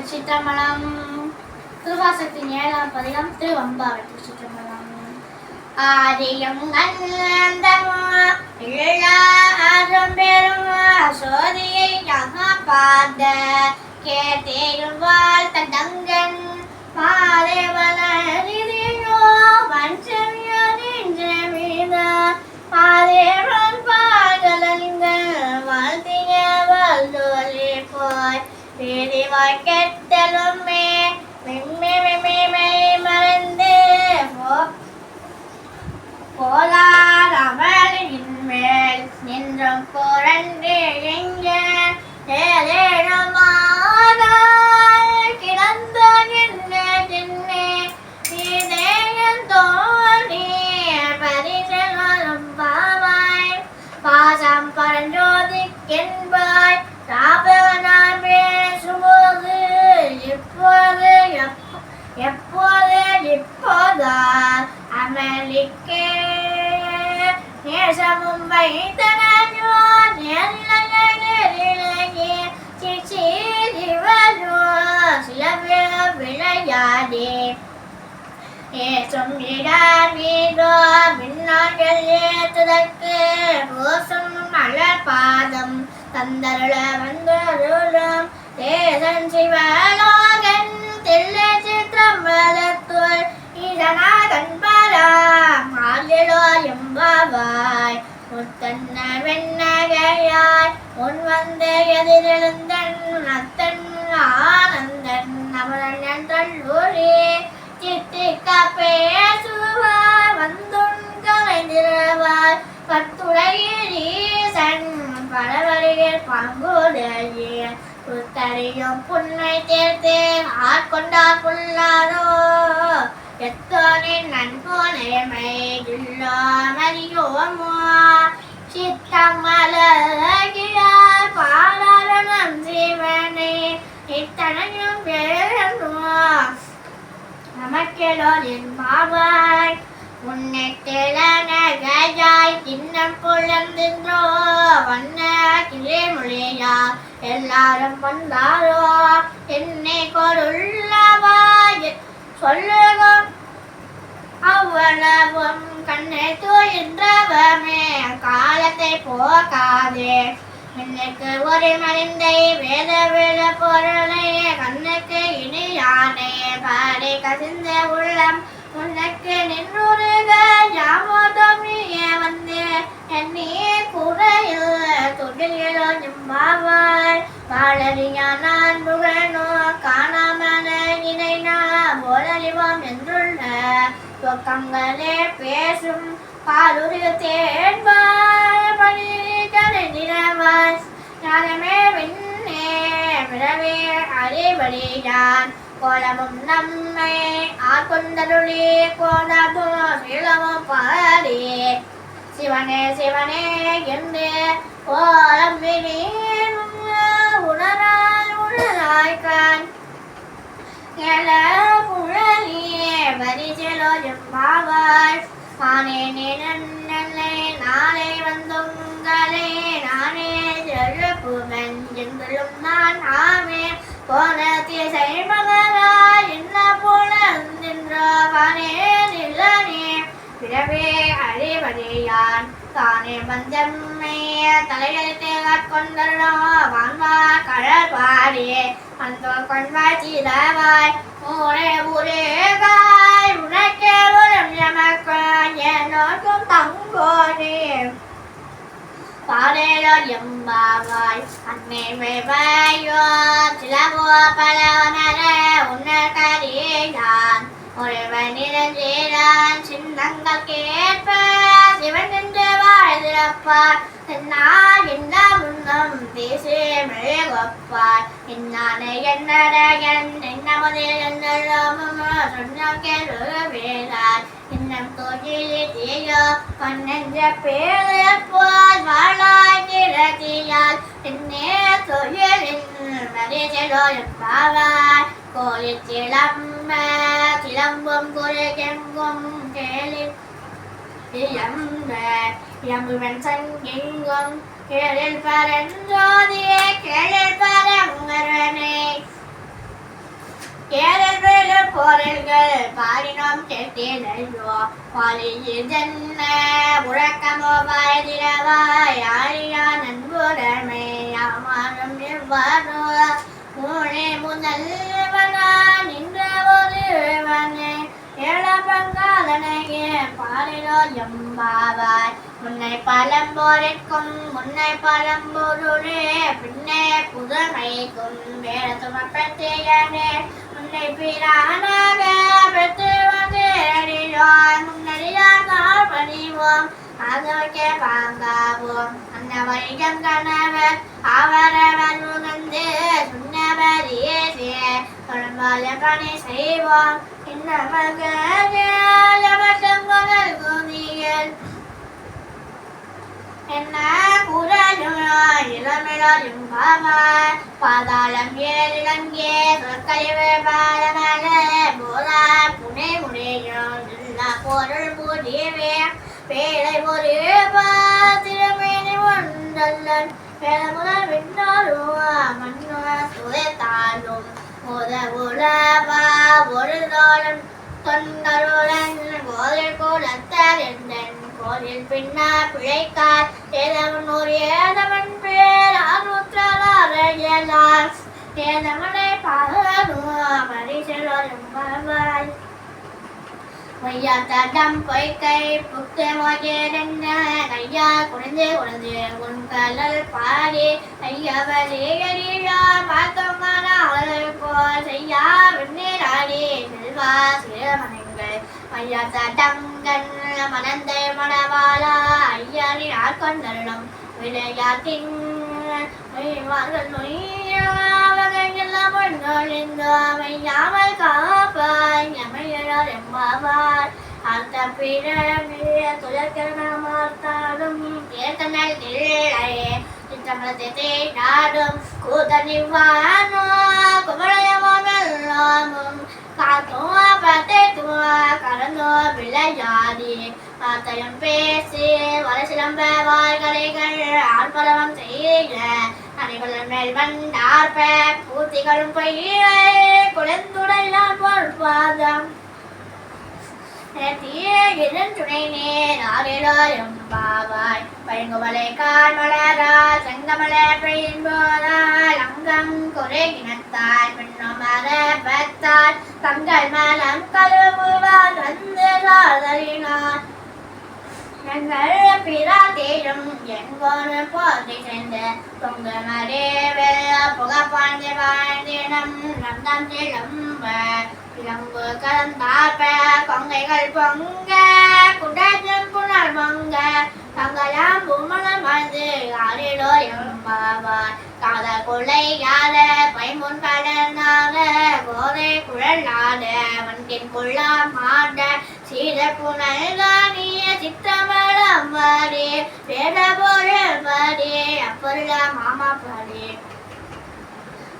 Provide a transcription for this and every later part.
திருச்சிற்றம்பலம் திருவாசத்தின் ஏழாம் பதிகம் திருவம்பாவை திருச்சிற்றம்பலம் ஆதியும் அந்தமோ இல்லாரும் பெரும் சோதியை பார்த்த கேட்டேயும் வாழ்த்த தங்கன் பாதேவனிதியோ வஞ்சமியோ நின்ற மீத வேதிவாய் கெட்டலுமே மறந்து போ போலாரமலின் மேல் நின்றும் புரண்டு எங்கே? ஏழேழு மாதா ஏசும் இடமீதோ மின்னார்கள் ஏற்றுதற்கு ரோசும் மலர் பாதம். தந்தருள வந்தருளும். தேசன் சிவலோகன் தில்லை சித்திரம் வளர் பங்குடையே. புத்தரையும் புன்னை தேர்த்து ஆட்கொண்டார் புல்லாரோ எத்தோனின் நன்போனைமை இல்லாமறியோமோ சித்தம் மலகியார் பாடரணம் இத்தனையும் வேணுமோ வேறோ நமக்கெலோரின் மாவாய் உன்னை திறனகையாய் தின்னம் புலந்தின்றோ வண்ண கிளே மொழியா? எல்லாரும் வந்தாரோ என்னை கொருள்ளவாய் சொல்லுவோம் அவ்வளவும் கண்ணை தூயின்றவமே. காலத்தை போக்காதே. என்னைக்கு ஒரு மனிந்தை வேத வேத பொருளை. கண்ணுக்கு இனியானே. பாடி கசிந்த உள்ளம் உனக்கு நின்றுருக யாமோதமியே வந்து என்னையே குறையில் தொழிலோ நிம்பாவாய். வாழறியா நான் புகழனோ காணாமல இணைனா போலறிவோம் என்றுள்ள துக்கங்களே பேசும் பாலுரிய தேன்பாய். பணிகளை நிலவாய் ஞானமே விண்ணே விரவே அறிவழியான் கோலமும் நம்மை ஆட்கொண்டருளி கோலமோ சீலமும் பாடி சிவனே சிவனே என்று கோலம் உணராய் உணராய் கான் எல புழலியே பரிசலோ எம்பாவாய் மானே நிழலை நாளை வந்துங்களே. நானே எழுப்புவன் எங்களும் நான் ஆமே போன திசை மகராய் என்ன போல நின்றவானே பிறவே அறிவறியான் தானே மஞ்சம்மை தலையெழுத்தே கொண்டோ வான்வார் கடல் பாடியே அந்த கொண்டாய் சீதாவாய் ஊரே ஊரே காய் உனக்கே உரம் எமக்காய் என்னோக்கும் தங்கோனே பாடேலோ எம்பாவாய். அன்னை மேவாயோ சிலவோ பலவனர உன்னகரியான் ஒருவன் நிறஞ்சேரான் சின்னங்கள் கேட்ப சிவன் என்று வாழ்ந்திருப்பார். தென்னால் സ്വർഗം വീശുമഴ കൊപ്പാൻ ഇന്നാണ് എന്നടകൻ എന്നമതിയെന്നാൻ ഇന്നും തൊഴിലെത്തിയോ പന്നന്റെ പേരെപ്പോൾ വളാനിരകിയാൽ എന്നെ തൊഴിലിൽ മരിച്ചോയും പാവാൻ കോലിച്ചിളമ്മ ചിലമ്പും കുരകെങ്കും കേളി ഇളമ്പ ഇളമ്പുവൻ സംഗീങ്കും கேளில் சிலம்பும் குறைகெங்கும் கேளில் இயம்ப உங்கரனே கேளில் பரஞ்சோதியே கேளில் பரங்கரனே போரல்கள் பாடினோம் கேட்டேனையோ பாலியில் ஜன்ம முழக்கமோ வாய்திரவாய் யாரியா நண்புடமை யாமானம் எவ்வாறோ மூளை முதல்வனா நின்ற ஒருவனே ஏழ பங்காளனையே பாடினோ எம்பாவாய் முன்னை பழம்போரிற்கும் முன்னை பழம்பொருளே பின்னே புதுமைக்கும் வேற சுமப்பத்தேயனே முன்னை பிரானாக பெற்று வந்தேறியோம் பணிவோம் அதோக்கே வாங்காவோம் அந்த வணிகம் கணவர் அவரவர் உணர்ந்து சொன்னவர் பணி செய்வோம். என்ன குரலும் இளமிழலும் பாதாளம் சொற்கழிவு பாலமல போதா புனை எல்லா பொருள் பேழை ஒரு பாத்திரமேனி ஒன்றல்லன் முதல் விண்ணோரும் உலவா ஒரு தோழன் தொண்டருடன் கோதில் குலத்தர் என்றன் கோதில் பின்னா பிழைக்கார் ஏதவன் ஒரு ஏதவன் பேர் ஆறுற்றார் ஏதவனை பாகனும் பரிசலோரும் மையா தடம் பொய்க்கை புக்கு மோஜேரன்ன கையா குழந்தை குழந்தை உன் கலல் பாடி ஐயா வலிகரியா பார்த்தோமானால் போல் செய்யா வெண்ணீராடி செல்வா சிறுமனங்கள் மையா தடங்கன் மனந்தை மணவாளா ஐயாரி ஆட்கொண்டருளும் விளையாட்டின் மொய்வார்கள் நொய்யாவகையெல்லாம் பொன்னொழிந்தோ மையாமல் காப்பாய் எமையழார் எம்பாவார் அந்த பிறவிய துயக்கரணமார்த்தாலும் ஏத்தனல் தில்லையே சிற்றம்பலத்தை நாடும் கூதனிவானோ குமரயமாமெல்லாமும் காத்துவா பத்தைத்துவா கலந்தோ விளையாடி வார்த்தையும் பேசி வளசிலம்ப வாய்களைகள் ஆழ்பலவம் செய்க. அனைகளும் மேல் வந்தார்ப பூத்திகளும் பொய்யை குழந்துடையான் பொற்பாதம். துணை நேர் ஆறிலோரும் பாவாய். பைங்குமலை செங்கமலை பெயின் போதால் அங்கம் குறை குறைகினத்தால் பெண்ணும் மரபத்தால் தங்கள் மலம் கழுவுவார் வந்து சாதலினார் எங்கள் பிறா தேடும் எங்கோனு போதை சேர்ந்து பொங்க மரேவெல்ல புகப்பாண்டி வாழ்ந்திடம் நந்தம் திளம்ப இளம்பு கலந்தாப்ப கொங்கைகள் பொங்க குடஜன் புனல் பொங்க தங்கலாம் பூமணம் வாழ்ந்து யாரிலோ எம்பாவார் காத கொலை யாத பைமுன் கடனாக கோதை குழலாத வண்டின் கொள்ளா மாட சீத புனல் காணிய சித்தமலம் வாடி வேத பொருள் பாடி அப்பொருள மாமா பாடி.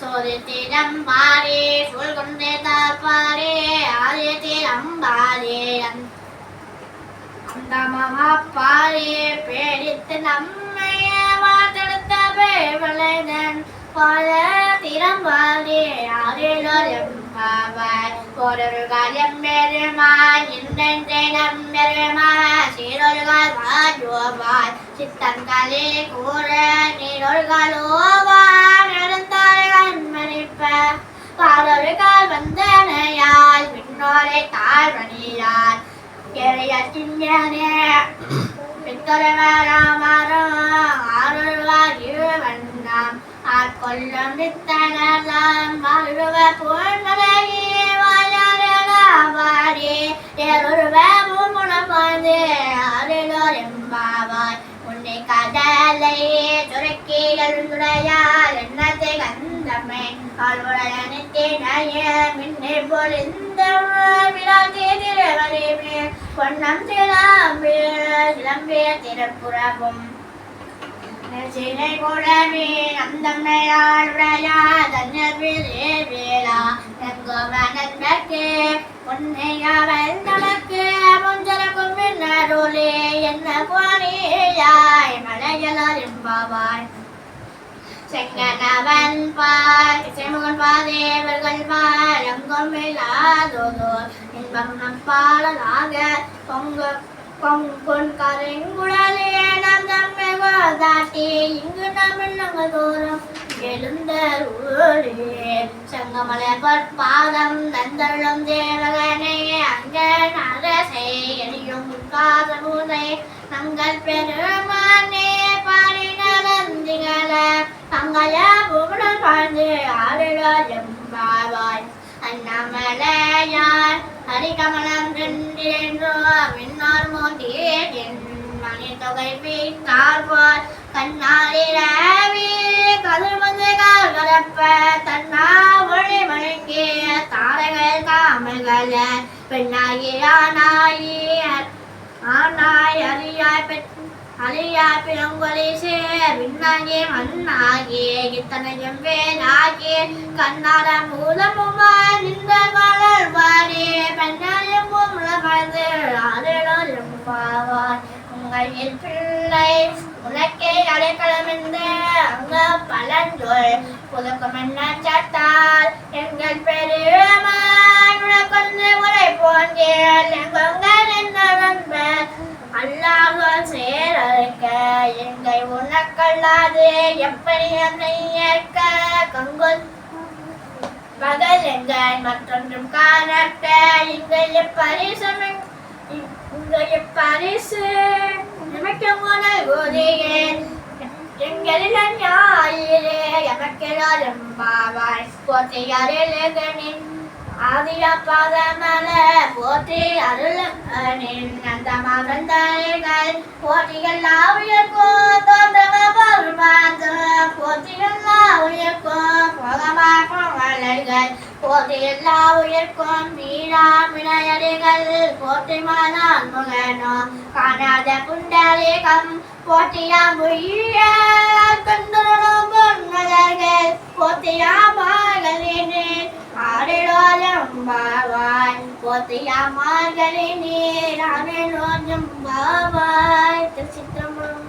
சோதித்திடம் பாடி சொல் கொண்டே தாப்பாடி ஆதியத்திடம் பாடி அந்த மகாப்பாடி பேடித்து நம்மை வாத்தெடுத்த பேவலைதன் பல திறம்பாடி ஆறிலோர் எம்பாவாய் ஒரு காலம் பெருமான் இன்றென்றே நம்பெருமான் சீரொருகால் வாஜோவாய் சித்தங்களே கூற நீரொருகால் பின்னோரை தாழ்வணியால் எறைய சிஞ்சனே பித்தொருவராமரம் ஆறுவார் இருவண்ணாம் ஆட்கொள்ளும் நித்தனலாம் வாழ்வ பூர்ணலையே வாழாடி ஏறொருவ பூமுனம் வாழ்ந்து ஆறிலோர் எம்பாவாய் உன்னை கடலை துறக்கி எழுந்துடையால் என்னத்தை கந்தமே ஆழ்வுடையனித்தினைய மின்னை பொழிந்த விழாத்தே திருவரிமே பொன்னம் திளாம்பே சிலம்பிய திருப்புறவும் சிலை கூடவே குழவி நந்தம்மையாளுடையா தன்னபிலே வேளா. எங்கோவனக்கு உன்னையவள் நமக்கு முஞ்சலக்கும் பின்னருளே என்ன போனியாய் மலையலார் என்பாவாய். செங்கனவன் பார் செமுகன் பாதேவர்கள் பார் எங்கும் இல்லாதோதோர் இன்பம் நம் பாடலாக பொங்க பொங்கொன் கரைங்குழலே நாம் தம்மை தாட்டி இங்கு நாம் நாங்கள் தோறும் எழுந்த ஊரே. சங்கமலை பாதம் நந்தளம் தேவகனே அங்க நரசை. எரியும் காதமுதை நங்கள் பெருமானே பாடின நந்திகள தங்கைய புகழ் வாழ்ந்து ஆளுடம் பாவாய் அண்ணாமலையார் ஹரிகமலம் ரெண்டிரோ மின்னார் மோட்டியன் மணி தொகை வீட்டார் போல். கண்ணாலிரவி கதிர் வந்து கால் கலப்ப தன்னா ஒளி மழுங்கிய தாரைகள் காமல்கள். ஆனாய் அறியாய் பெற்ற அழியாய் பிறங்கொலி சேர் விண்ணாகி இத்தனையும் வேலாகி. கண்ணார மூலமுமாய் நின்ற மலர் பெண்ணாயும் முளமது ஆளும் பாவாய். உங்கள் பிள்ளை உனக்கே அடைக்கலமென்று அங்க பலஞ்சொல் புதக்கம் என்ன சட்டால் எங்கள் பெருமான் உனக்கல்லாது எப்படி என்னை ஏற்க? கங்கொல். பகல் எங்கள் மற்றொன்றும் காணக்க இங்கு பரிசு இங்கு பரிசு நமக்கு முதல் உதயன் எங்களில் ஞாயிறே எமக்கெல்லாரும் பாவாய். போற்றியாரில் ஆதியா பாதமல போற்றி அருளின் அந்த போற்றிகள் ஆவியர்க்கும் தோன்றவ பருமாந்த போற்றிகள் ஆவியர்க்கும் போகமாக்கும் வளைகள் போற்றி எல்லா உயிர்க்கும் வீரா வினையடிகள். போற்றி மாதான் முகனோ காணாத புண்டரீகம் முயல் உயிர கந்தரும் பொன்னதர்கள் போற்றியாமாகளினே ஆடிடோலும் பாவாய் போற்றியாமார்களினே ஆடிடோலும் பாவாய் திருச்சிற்றம்பலம்